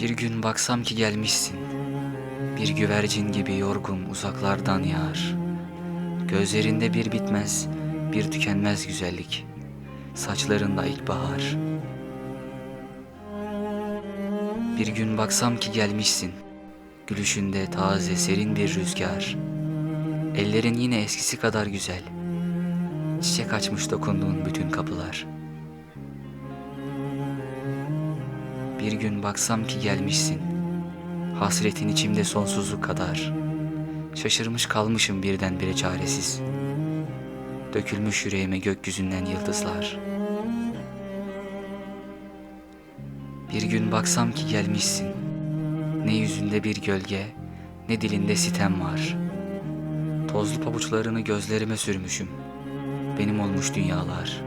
Bir gün baksam ki gelmişsin. Bir güvercin gibi yorgun uzaklardan yağar. Gözlerinde bir bitmez, bir tükenmez güzellik. Saçlarında ilkbahar. Bir gün baksam ki gelmişsin. Gülüşünde taze serin bir rüzgar. Ellerin yine eskisi kadar güzel. Çiçek açmış dokunduğun bütün kapılar. Bir gün baksam ki gelmişsin. Hasretin içimde sonsuzluk kadar. Şaşırmış kalmışım birdenbire çaresiz. Dökülmüş yüreğime gökyüzünden yıldızlar. Bir gün baksam ki gelmişsin. Ne yüzünde bir gölge, ne dilinde sitem var. Tozlu pabuçlarını gözlerime sürmüşüm. Benim olmuş dünyalar.